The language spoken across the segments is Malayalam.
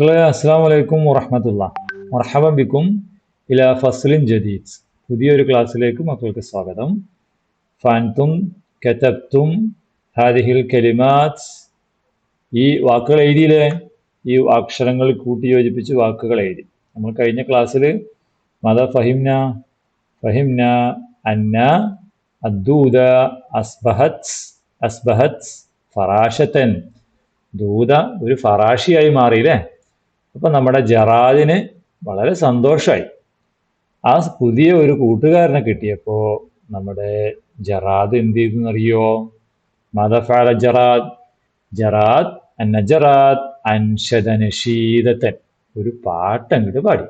മക്കളെ അസ്സാം വലൈക്കും വറഹമത്തുള്ള. മർഹബം ബിക്കും ഇല ഫസ്ലിൻ ജദീദ്. പുതിയൊരു ക്ലാസ്സിലേക്ക് മക്കൾക്ക് സ്വാഗതം. ഫാൻതും കെത്തും ഹാരിഹിൽ കലിമാത്ത്. ഈ വാക്കുകൾ എഴുതിയില്ലേ? ഈ അക്ഷരങ്ങൾ കൂട്ടി യോജിപ്പിച്ച് വാക്കുകൾ എഴുതി. നമ്മൾ കഴിഞ്ഞ ക്ലാസ്സിൽ മദ ഫഹിംന ഫഹിംന അന്ന അദ്ദൂദ അസ്ബഹത്ത് അസ്ബഹത്ത് ഫറാഷത്തൻ ദൂത ഒരു ഫറാഷിയായി മാറിയില്ലേ അപ്പൊ നമ്മുടെ ജറാദിന് വളരെ സന്തോഷമായി ആ പുതിയ ഒരു കൂട്ടുകാരനെ കിട്ടിയപ്പോൾ നമ്മുടെ ജറാദ് എന്ത് ചെയ്തെന്നറിയോ? മതഫാല ജറാദ് ജറാദ് അന്നജറാദ് അൻഷദനശീതത്തൻ ഒരു പാട്ട് അങ്ങോട്ട് പാടി.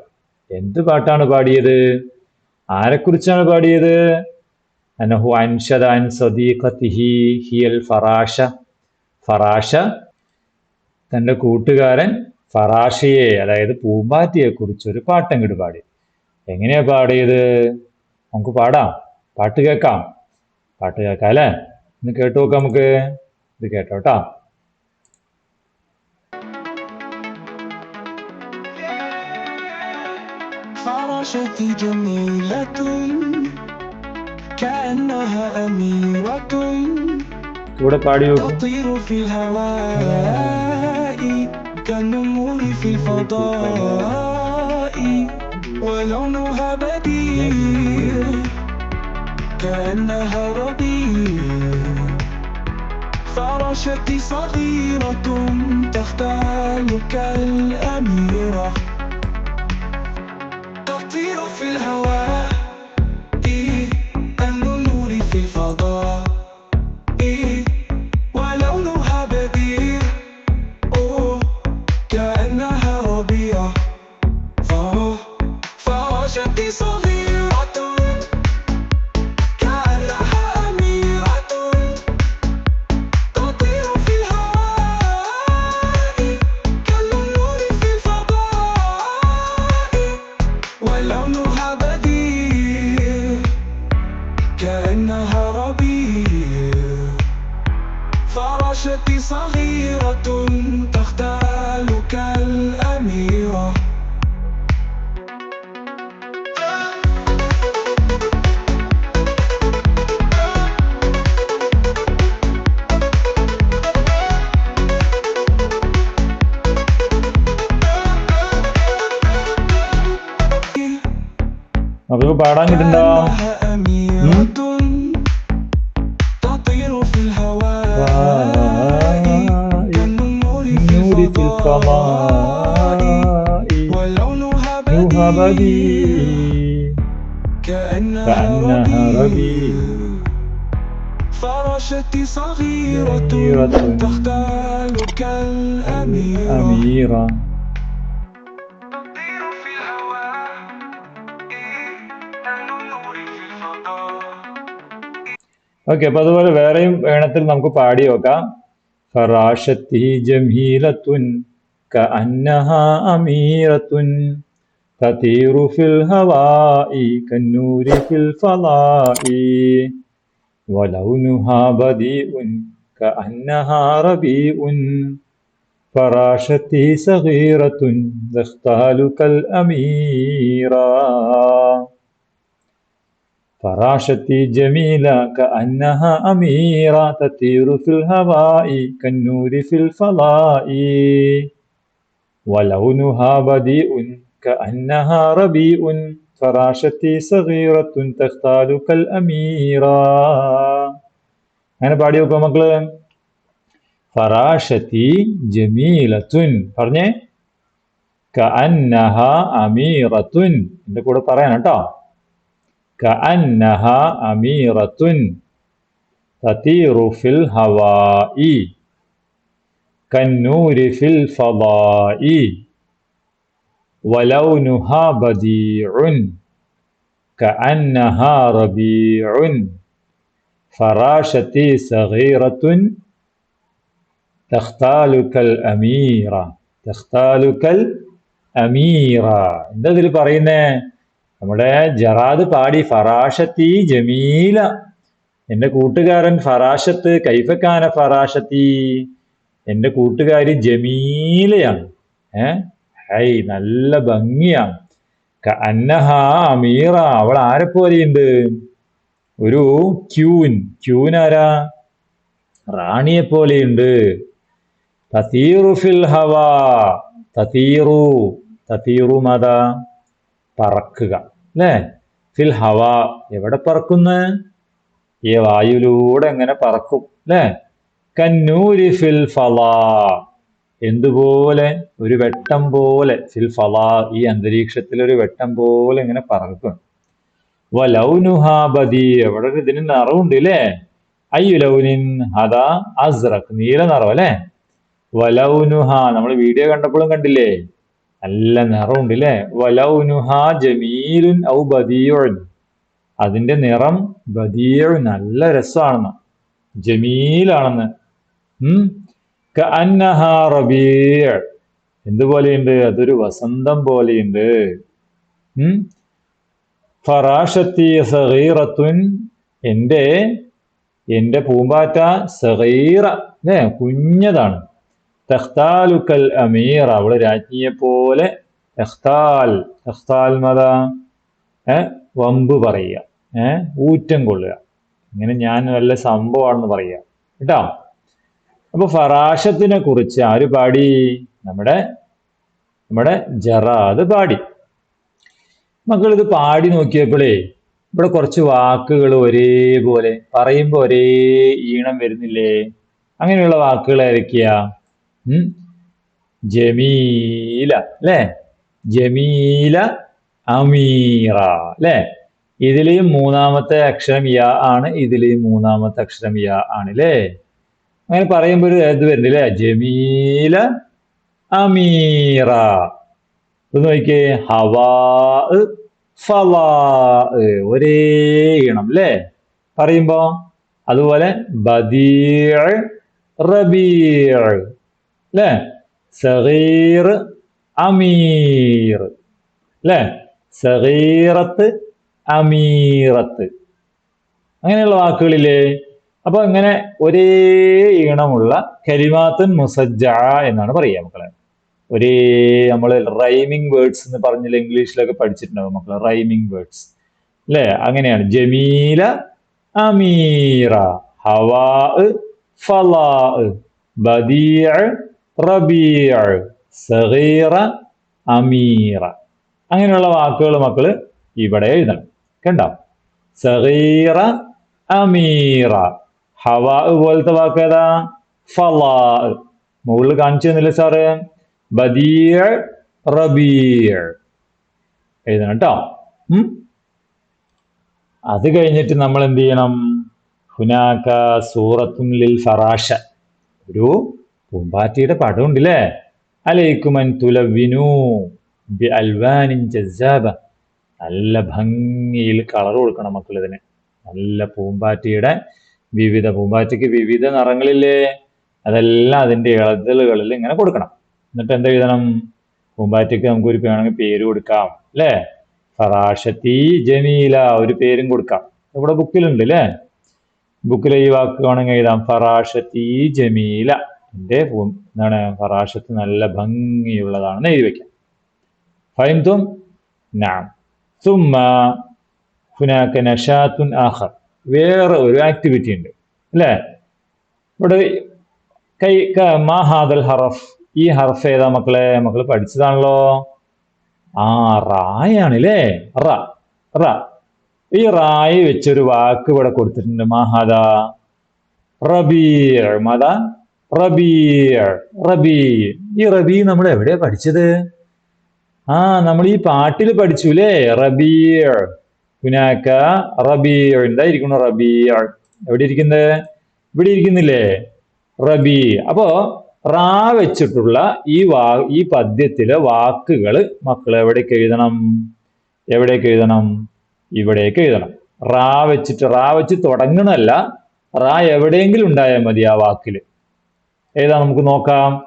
എന്ത് പാട്ടാണ് പാടിയത്? ആരെക്കുറിച്ചാണ് പാടിയത്? അനഹു അൻഷദ അൻ സദീഖത്തിഹി ഹിയൽ ഫറാഷ. ഫറാഷ തന്റെ കൂട്ടുകാരൻ ഫറാഷയെ അതായത് പൂമ്പാറ്റിയെ കുറിച്ച് ഒരു പാട്ടങ്ങോട്ട് പാടി എങ്ങനെയാ പാടിയത് നമുക്ക് പാടാം പാട്ട് കേൾക്കാം പാട്ട് കേൾക്കാം അല്ലേ ഒന്ന് കേട്ടു നോക്കാം നമുക്ക് ഇത് കേട്ടോട്ടാ فراشتي جميلة كأنها أميرة കൂടെ പാടി നോക്കും تطير في الهواء كالنمور في الفضاء ولونها بديع كأنها ربيع فراشتي صغيرة تختال كالأميرة تطير في الهواء. പാടാൻ കിട്ടുണ്ടോ كأنها أميرة تطير في الهواء كالنور في نور في الفضاء الفضاء ولونها نوها بديع بديع كأنها كأنها ربيع ربيع فراشتي صغيرة صغيرة تختال كالأميرة ഓക്കെ അപ്പൊ അതുപോലെ വേറെയും വേണത്തിൽ നമുക്ക് പാടി നോക്കാം ഫറാഷത്തി ജമീലത്തുൻ كأنها أميرة تطير في الهواء كالنور في الفضاء ولونها بديء كأنها ربيع فراشتي صغيرة تختال كالأميرة فراشتي جميلة كأنها أميرة تطير في الهواء كالنور في الفضاء ولونها بديء كأنها ربيع فراشتي صغيرة تختال كالأميرة അങ്ങനെ പാടി നോക്കുക മക്കള് ഫറാഷത്തി ജമീലത്തുൻ പറഞ്ഞേ കഅന്നഹ അമീറത്തുൻ എന്റെ കൂടെ പറയാൻ കേട്ടോ كأنها أميرة تطير في الهواء كالنور في الفضاء ولونها بديع كأنها ربيع فراشتي صغيرة تختال كالأميرة تختال كالأميرة എന്താ ഇതിൽ പറയുന്നേ നമ്മുടെ ജറാദ് പാടി ഫറാഷത്തി ജമീല. എന്റെ കൂട്ടുകാരൻ ഫറാഷത്ത് കൈഫക്കാന ഫറാഷത്തി. എന്റെ കൂട്ടുകാരി ജമീലയാണ്. ഏ? ഹൈ നല്ല ഭംഗിയാണ്. അന്നഹ അമീറ അവൾ ആരെ പോലെയുണ്ട്? ഒരു ക്യൂൻ. ക്യൂൻ ആരാ? റാണിയെ പോലെയുണ്ട്. തതീറു ഫിൽ ഹവാ. തതീറു തതീറു മത പറക്കുക അല്ലേ? ഫിൽ ഹവ എവിടെ പറക്കുന്നു? ഈ വായുവിലൂടെ എങ്ങനെ പറക്കും അല്ലേ? കന്നൂരി ഫിൽ ഫലാ എന്തുപോലെ ഒരു വെട്ടം പോലെ ഫിൽ ഫലാ ഈ അന്തരീക്ഷത്തിൽ ഒരു വെട്ടം പോലെ ഇങ്ങനെ പറക്കും. വലൗനുഹാബദി എവിടെ ഇതിന് നിറവുണ്ട് അല്ലേ അയ്യു ലൗനിൻ ഹദാ അസ്രഖ് നീല നിറം അല്ലേ? വലൗനുഹ നമ്മൾ വീഡിയോ കണ്ടപ്പോഴും കണ്ടില്ലേ? നല്ല നിറമുണ്ട് അല്ലേ വലൗനുഹ ജമീലുൻ ഔ ബദീഉൻ. അതിന്റെ നിറം ബദീഉ നല്ല രസമാണെന്ന്. ജമീലാണെന്ന്. ഉം? കഅന്നഹ റബീഅ് എന്തുപോലെയുണ്ട്? അതൊരു വസന്തം പോലെയുണ്ട്. ഉം? ഫറാഷത്തി സഗീറത്തുൻ. എന്റെ എന്റെ പൂമ്പാറ്റ സഗീറ. അല്ലേ? കുഞ്ഞതാണ്. തഖ്താലുക്കൽ അമീർ. അവൾ രാജ്ഞിയെ പോലെ ഏ? വമ്പ് പറയുക. ഏർ ഊറ്റം കൊള്ളുക. ഇങ്ങനെ ഞാൻ നല്ല സംഭവമാണെന്ന് പറയുക. കേട്ടോ? അപ്പൊ ഫറാഷത്തിനെ കുറിച്ച് ആര് പാടി? നമ്മുടെ നമ്മുടെ ജറാദ് പാടി. മക്കൾ ഇത് പാടി നോക്കിയപ്പോഴേ ഇവിടെ കുറച്ച് വാക്കുകൾ ഒരേപോലെ പറയുമ്പോൾ ഒരേ ഈണം വരുന്നില്ലേ? അങ്ങനെയുള്ള വാക്കുകൾ ഏതൊക്കെയാ? ജമീല അല്ലേ? ജമീല അമീറ അല്ലേ? ഇതിലെയും മൂന്നാമത്തെ അക്ഷരം യാ ആണ് ഇതിലെയും മൂന്നാമത്തെ അക്ഷരം യാ ആണ് അല്ലേ? അങ്ങനെ പറയുമ്പോൾ ഒരു ഇത് ജമീല അമീറ. ഇത് നോക്കിയേ ഹവാ ഫവാ ഒരേ ഈണം അല്ലേ? പറയുമ്പോ അതുപോലെ ബദീർ റബീർ അല്ലേ സഗീർ അമീർ. അല്ലേ സഗീറത്ത് അമീറത്ത്. അങ്ങനെയുള്ള വാക്കുകളില്ലേ? അപ്പൊ ഇങ്ങനെ ഒരേ ഈണമുള്ള കരിമാത്തൻ മുസജ്ജ എന്നാണ് പറയുക മക്കളെ. ഒരേ നമ്മൾ റൈമിംഗ് വേർഡ്സ് എന്ന് പറഞ്ഞില്ല ഇംഗ്ലീഷിലൊക്കെ പഠിച്ചിട്ടുണ്ടാവും മക്കളെ റൈമിംഗ് വേർഡ്സ്. അല്ലേ അങ്ങനെയാണ്. ജമീല അമീറ ഹവാ ഫലാ ബദീഅ റബീഅ സഗീറ അമീറ. അങ്ങനെയുള്ള വാക്കുകൾ മക്കൾ ഇവിടെ എഴുതണം. കണ്ടോ? സഹീറ അമീറ. ഹവാ പോലത്തെ വാക്ക് ഏതാ? ഫലാ. മുകളിൽ കാണിച്ചു തന്നില്ലേ സാറ്? ബദീയ റബീയ എഴുതണം കേട്ടോ. അത് കഴിഞ്ഞിട്ട് നമ്മൾ എന്ത് ചെയ്യണം? ഹുനാക്ക സൂറത്തും ലിൽ ഫറാഷ. ഒരു പൂമ്പാറ്റിയുടെ പടം ഉണ്ടല്ലേ അലൈക്കുമൻ തുലവിനു അൽവാനിൻ ജസാബ നല്ല ഭംഗിയിൽ കളർ കൊടുക്കണം മക്കൾ ഇതിന് നല്ല പൂമ്പാറ്റിയുടെ വിവിധ പൂമ്പാറ്റയ്ക്ക് വിവിധ നിറങ്ങളില്ലേ? അതെല്ലാം അതിന്റെ ഇളതലുകളിൽ ഇങ്ങനെ കൊടുക്കണം. എന്നിട്ട് എന്താ എഴുതണം? പൂമ്പാറ്റയ്ക്ക് നമുക്ക് ഒരു വേണമെങ്കിൽ പേര് കൊടുക്കാം അല്ലേ? ഫറാഷത്തി ജമീല ഒരു പേരും കൊടുക്കാം. ഇവിടെ ബുക്കിലുണ്ട് അല്ലേ? ബുക്കിലെ ഈ വാക്ക് വേണമെങ്കിൽ എഴുതാം. ഫറാഷത്തി ജമീല. എന്റെ എന്താണ് ഫറാഷത്ത് നല്ല ഭംഗിയുള്ളതാണെന്ന് എഴുതി വെക്കാം. ഫൈന്തും നാം. സുമ്മ ഹുനാക്ക നഷാത്തുൻ ആഖർ. വേറെ ഒരു ആക്ടിവിറ്റി ഉണ്ട്. അല്ലേ? ഇവിടെ കൈ മാ ഹാദൽ ഹറഫ്. ഈ ഹർഫ് ഏതാ മക്കളെ? മക്കൾ പഠിച്ചതാണല്ലോ. ആ റായാണല്ലേ റ റ. ഈ റായി വെച്ചൊരു വാക്ക് ഇവിടെ കൊടുത്തിട്ടുണ്ട്. മഹാദ റബീർ മത റബീർ റബീ. ഈ റബീ നമ്മൾ എവിടെയാ പഠിച്ചത്? ആ നമ്മൾ ഈ പാട്ടിൽ പഠിച്ചു അല്ലേ റബീർ ഹുനാക്ക റബീ. എന്തായിരിക്കുന്നു റബീ? എവിടെ ഇരിക്കുന്നത് ഇവിടെ ഇരിക്കുന്നില്ലേ? റബി. അപ്പോ റാ വെച്ചിട്ടുള്ള ഈ വാ ഈ പദ്യത്തിലെ വാക്കുകൾ മക്കൾ എവിടേക്ക് എഴുതണം? എവിടേക്ക് എഴുതണം? ഇവിടേക്ക് എഴുതണം. റാ വെച്ചിട്ട് റാ വെച്ച് തുടങ്ങണല്ല റാ എവിടെയെങ്കിലും ഉണ്ടായാൽ മതി ആ വാക്കിൽ ഏതാ നമുക്ക് നോക്കാം.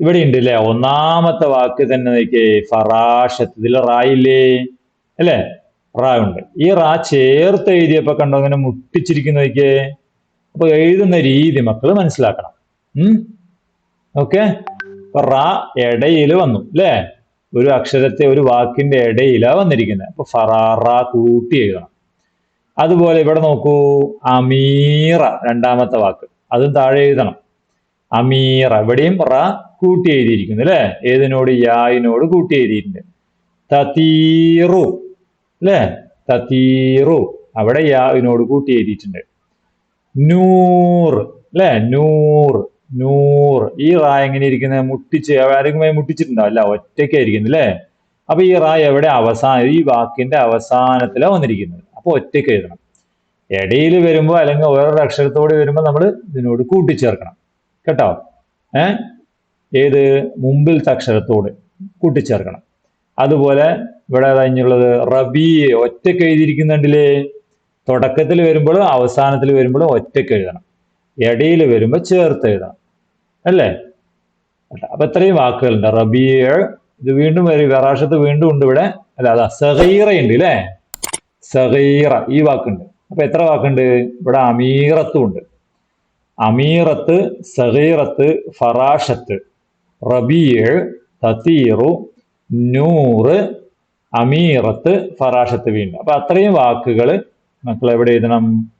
ഇവിടെ ഉണ്ട് അല്ലേ ഒന്നാമത്തെ വാക്ക് തന്നെ നോക്കിയേ ഫറാഷത്ത്. ഇതിൽ റായില്ലേ അല്ലേ? റാ ഉണ്ട്. ഈ റാ ചേർത്ത് എഴുതിയപ്പോ കണ്ടോ അങ്ങനെ മുട്ടിച്ചിരിക്കുന്ന നോക്കിയേ. അപ്പൊ എഴുതുന്ന രീതി മക്കൾ മനസ്സിലാക്കണം. ഉം? ഓക്കെ? അപ്പൊ റാ ഇടയിൽ വന്നു അല്ലേ? ഒരു അക്ഷരത്തെ ഒരു വാക്കിന്റെ ഇടയിലാ വന്നിരിക്കുന്നത്. അപ്പൊ ഫറാറ കൂട്ടി എഴുതണം. അതുപോലെ ഇവിടെ നോക്കൂ അമീറ രണ്ടാമത്തെ വാക്ക്. അതും താഴെ എഴുതണം. അമീർ എവിടെയും റ കൂട്ടി എഴുതിയിരിക്കുന്നു അല്ലേ? ഏതിനോട്? യായിനോട് കൂട്ടി എഴുതിയിട്ടുണ്ട്. തതീറു അല്ലേ? തതീറു അവിടെ യാവിനോട് കൂട്ടി എഴുതിയിട്ടുണ്ട്. നൂർ അല്ലേ? നൂർ നൂർ. ഈ റാ എങ്ങനെ ഇരിക്കുന്നത് മുട്ടിച്ച് ആരെങ്കിലും മുട്ടിച്ചിട്ടുണ്ടോ? അല്ല ഒറ്റയ്ക്കായിരിക്കുന്നു അല്ലേ? അപ്പൊ ഈ റാ എവിടെ? അവസാന ഈ വാക്കിന്റെ അവസാനത്തിലാണ് വന്നിരിക്കുന്നത്. അപ്പൊ ഒറ്റയ്ക്ക് എഴുതണം. ഇടയിൽ വരുമ്പോൾ അല്ലെങ്കിൽ വേറൊരു അക്ഷരത്തോട് വരുമ്പോൾ നമ്മൾ ഇതിനോട് കൂട്ടിച്ചേർക്കണം. കേട്ടോ? ഏ? ഏത്? മുമ്പിലത്തെ അക്ഷരത്തോട് കൂട്ടിച്ചേർക്കണം. അതുപോലെ ഇവിടെ കഴിഞ്ഞുള്ളത് റബി ഒറ്റയ്ക്ക് എഴുതിയിരിക്കുന്നുണ്ടല്ലേ? തുടക്കത്തിൽ വരുമ്പോഴും അവസാനത്തിൽ വരുമ്പോഴും ഒറ്റയ്ക്ക് എഴുതണം. ഇടയിൽ വരുമ്പോൾ ചേർത്ത് എഴുതണം. അല്ലേ? അപ്പൊ ഇത്രയും വാക്കുകളുണ്ട്. റബിയ ഇത് വീണ്ടും വരും വെറാഷത്ത് വീണ്ടും ഉണ്ട് ഇവിടെ. അല്ല അതാ സഹീറ ഉണ്ട് അല്ലേ? സഹീറ ഈ വാക്കുണ്ട്. അപ്പൊ എത്ര വാക്കുണ്ട്? ഇവിടെ അമീറത്തും ഉണ്ട്. അമീറത്ത് സഹീറത്ത് ഫറാഷത്ത്. റബീയ തത്തീറു നൂറ് അമീറത്ത് ഫറാഷത്ത് വീണ്ടും. അപ്പൊ അത്രയും വാക്കുകൾ മക്കൾ എവിടെ എഴുതണം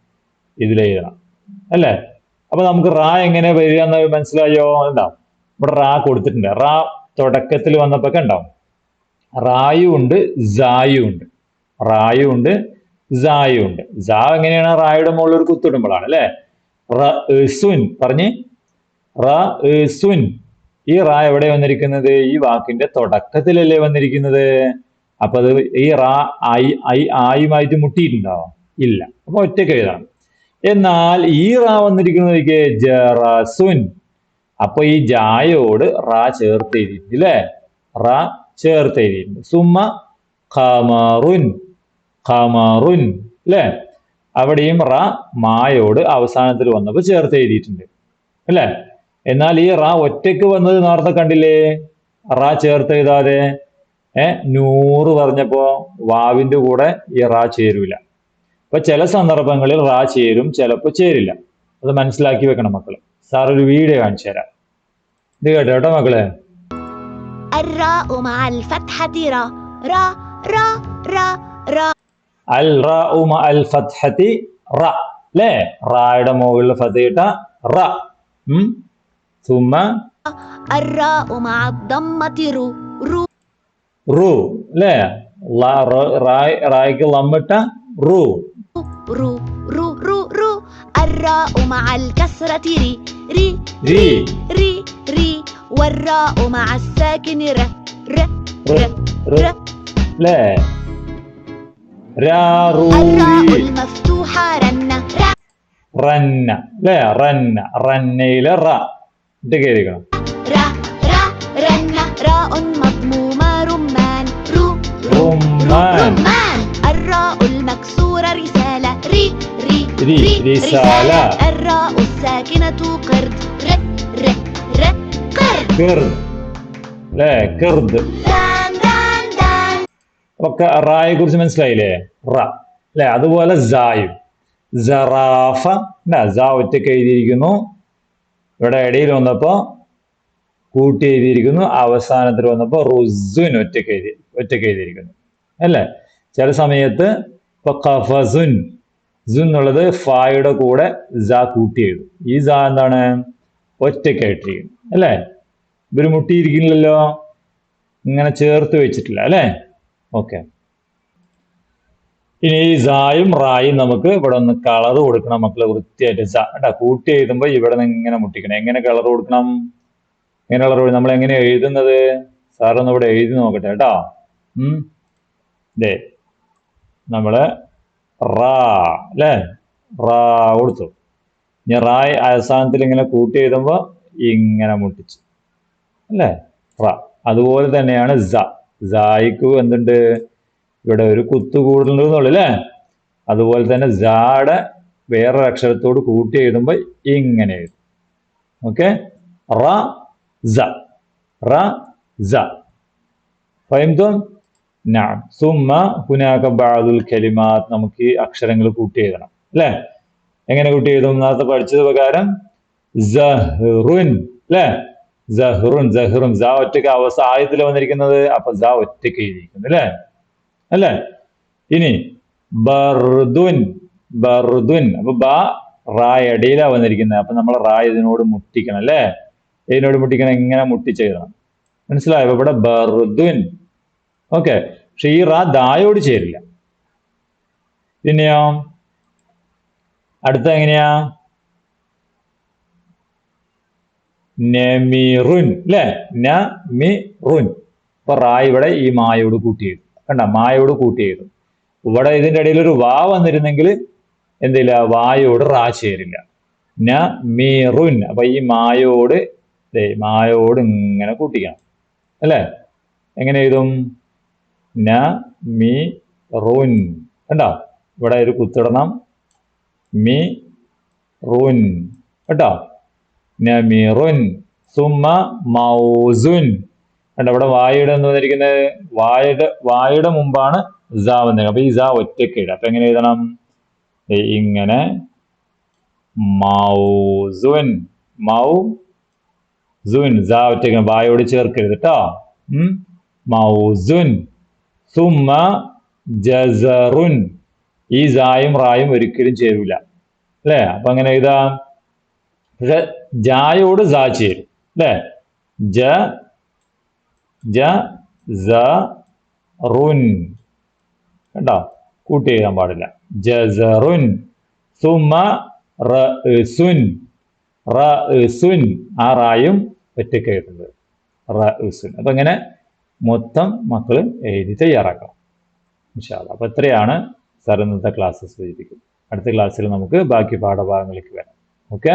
ഇതിലെഴുതണം അല്ലേ? അപ്പൊ നമുക്ക് റാ എങ്ങനെ വരിക എന്ന് മനസ്സിലായോ? ഉണ്ടാവും ഇവിടെ റാ കൊടുത്തിട്ടുണ്ട്. റാ തുടക്കത്തിൽ വന്നപ്പോ ഉണ്ടാവും റായും ഉണ്ട് ഉണ്ട് റായും ഉണ്ട് ജായും ഉണ്ട് സാ എങ്ങനെയാണ് റായുടെ മുകളിൽ ഒരു കുത്തിടുമ്പോഴാണ് അല്ലേ? സുൻ പറഞ്ഞ് സുൻ ഈ റാ എവിടെ വന്നിരിക്കുന്നത്? ഈ വാക്കിന്റെ തുടക്കത്തിലല്ലേ വന്നിരിക്കുന്നത്? അപ്പൊ അത് ഈ റാ ഐ ഐ ആയുമായിട്ട് മുട്ടിയിട്ടുണ്ടോ ഇല്ല. അപ്പൊ ഒറ്റയ്ക്ക് എഴുതാം എന്നാൽ ഈ റാ വന്നിരിക്കുന്നത് ജറസുൻ അപ്പൊ ഈ ജായോട് റാ ചേർത്തെഴുതി അല്ലേ റാ ചേർത്ത് എഴുതിയിട്ടുണ്ട്. സുമ്മ ഖമറുൻ. ഖമറുൻ അല്ലേ അവിടെയും റ മായോട് അവസാനത്തിൽ വന്നപ്പോൾ ചേർത്ത് എഴുതിയിട്ടുണ്ട് അല്ലേ എന്നാൽ ഈ റ ഒറ്റയ്ക്ക് വന്നത് നേരത്തെ കണ്ടില്ലേ റ ചേർത്ത് എഴുതാതെ ഏ നൂറ് പറഞ്ഞപ്പോ വാവിന്റെ കൂടെ ഈ റ ചേരൂല അപ്പൊ ചില സന്ദർഭങ്ങളിൽ റാ ചേരും ചിലപ്പോൾ ചേരില്ല അത് മനസ്സിലാക്കി വെക്കണം മക്കള് സാർ ഒരു വീഡിയോ കാണിച്ചു തരാം ഇത് കേട്ടോ കേട്ടോ മക്കളെ الراء مع الفتحة را را را را را അൽ റ ഉമ അൽ ഫത്ഹത്തി റ അല്ലേ റായുടെ മുകളിൽ ഫതയിട്ട റ ഉം സുമ الراء مع الضمة رو رو റു അല്ലേ ല- റ- റായ്- റായ്ക്ക് ലമ്മിട്ട റു رو رو رو رو الراء مع الكسرة ري ري ري. ري ري والراء مع الساكن ر ر റ്, ر റ്, ر അല്ലേ രാ റൂ الراء المفتوحة رنة رنة لا رنة رنة إلى الراء دقيقة دقيقة را را رنة راء مضمومة رمان رو رمان رمان الراء المكسورة رسالة ري ري ري, ري رسالة الراء الساكنة قرد ر ر ر قرد قرد لا قرد ഒക്കെ റായെ കുറിച്ച് മനസ്സിലായില്ലേ? റ. അല്ലെ? അതുപോലെ ജായും ജറാഫ ജാ ഒറ്റയ്ക്ക് എഴുതിയിരിക്കുന്നു. ഇവിടെ ഇടയിൽ വന്നപ്പോ കൂട്ടി എഴുതിയിരിക്കുന്നു. അവസാനത്തിൽ വന്നപ്പോ റുസുൻ ഒറ്റയ്ക്ക് എഴുതി ഒറ്റയ്ക്ക് എഴുതിയിരിക്കുന്നു. അല്ലേ? ചില സമയത്ത് ഇപ്പൊ കഫസുൻ സു എന്നുള്ളത് ഫായുടെ കൂടെ ജ കൂട്ടി എഴുതും. ഈ ജ എന്താണ്? ഒറ്റയ്ക്കായിട്ടിരിക്കുന്നു അല്ലേ? ഇവർ മുട്ടിയിരിക്കുന്നില്ലല്ലോ ഇങ്ങനെ ചേർത്ത് വെച്ചിട്ടില്ല. അല്ലേ? ഓക്കെ ഇനി ഈ സായും റായും നമുക്ക് ഇവിടെ ഒന്ന് കളർ കൊടുക്കണം മക്കളെ വൃത്തിയായിട്ട്. സ കേട്ടാ എഴുതുമ്പോൾ ഇവിടെ നിന്ന് ഇങ്ങനെ മുട്ടിക്കണം. എങ്ങനെ കളർ കൊടുക്കണം? എങ്ങനെ കളർ കൊടുക്കണം? നമ്മൾ എങ്ങനെ എഴുതുന്നത്? സാറൊന്ന് ഇവിടെ എഴുതി നോക്കട്ടെ കേട്ടോ. ഉം. ദേ നമ്മൾ റാ അല്ലേ? റാ കൊടുത്തു. ഇനി റായ് അവസാനത്തിൽ ഇങ്ങനെ കൂട്ടി എഴുതുമ്പോൾ ഇങ്ങനെ മുട്ടിച്ചു. അല്ലേ? റാ. അതുപോലെ തന്നെയാണ് സ. സായിക്ക് എന്തുണ്ട്? ഇവിടെ ഒരു കുത്തു കൂടുന്നുള്ളൂ അല്ലേ അതുപോലെ തന്നെ ജാടെ വേറൊരു അക്ഷരത്തോട് കൂട്ടി എഴുതുമ്പോൾ ഇങ്ങനെ എഴുതും. ഓക്കെ റ സ റ സ കലിമാത്ത് നമുക്ക് ഈ അക്ഷരങ്ങൾ കൂട്ടി എഴുതണം. അല്ലേ? എങ്ങനെ കൂട്ടി എഴുതും? നേരത്തെ പഠിച്ചത് പ്രകാരം അല്ലേ? ജഹ്റുൻ ജഹ്റുൻ ജ ഒറ്റയ്ക്ക് അവസ്ഥ വന്നിരിക്കുന്നത് അപ്പൊ ജ ഒറ്റയ്ക്ക് എഴുതിയിരിക്കുന്നു അല്ലേ? അല്ലേ? ഇനി ബർദുൻ ബർദുൻ. അപ്പൊ ബ റായ ഇടയിലാ വന്നിരിക്കുന്നത്. അപ്പൊ നമ്മൾ റായ ഇതിനോട് മുട്ടിക്കണം അല്ലേ? ഇതിനോട് മുട്ടിക്കണം ഇങ്ങനെ മുട്ടിച്ചെഴുതണം. മനസ്സിലായോ? ഇവിടെ ബർദുൻ. ഓക്കെ. പക്ഷെ ഈ റാ ദായോട് ചേരില്ല. പിന്നെയോ? അടുത്ത എങ്ങനെയാ നമിറുൻ അല്ലെ നമിറുൻ. അപ്പൊ റാ ഇവിടെ ഈ മായോട് കൂട്ടി കണ്ട മായോട് കൂട്ടി ഇവിടെ ഇതിന്റെ ഇടയിൽ ഒരു വാ വന്നിരുന്നെങ്കിൽ എന്തില്ല വായോട് റാ ചേരില്ല. നമിറുൻ. മീറുൻ അപ്പൊ ഈ മായോട് മായോട് ഇങ്ങനെ കൂട്ടിക്കണം. അല്ലേ? എങ്ങനെ എഴുതും? നമിറുൻ. കണ്ടോ? ഇവിടെ ഒരു കുത്തിടണം. മി റുൻ കേട്ടോ? നമിറുൻ സുമ മൗസുൻ. അണ്ട് അവിടെ വായുടെ എന്ന് വന്നിരിക്കുന്നത്? വായുടെ വായുടെ മുമ്പാണ് സ വന്നത് അപ്പൊ ഈ സ ഒറ്റയ്ക്ക് ഇടുക. അപ്പൊ എങ്ങനെ എഴുതണം? ഇങ്ങനെ. മൗസുൻ. മൗ സുൻ ഒറ്റയ്ക്ക് വായോട് ചേർക്കരുത് കേട്ടോ മൗസുൻ. സുമ ജസറുൻ. ഈ സായും റായും ഒരിക്കലും ചേരൂല. അല്ലേ? അപ്പൊ അങ്ങനെ എഴുതാം? പക്ഷെ ജായോട് സാ ചേരും. അല്ലേ ജ ജ റുൻ. കണ്ടോ? കൂട്ടി എഴുതാൻ പാടില്ല. ജസറുൻ സുമ റസുൻ റസുൻ ആ റായും ഒറ്റയ്ക്ക് എഴുതുന്നത് റസുൻ അപ്പൊ ഇങ്ങനെ മൊത്തം മക്കൾ എഴുതി തയ്യാറാക്കണം. ഇൻഷാല്ല അപ്പൊ ഇത്രയാണ് സാർ ഇന്നത്തെ ക്ലാസ് സൂചിപ്പിക്കുന്നത്. അടുത്ത ക്ലാസ്സിൽ നമുക്ക് ബാക്കി പാഠഭാഗങ്ങളിലേക്ക് വരാം. ഓക്കെ?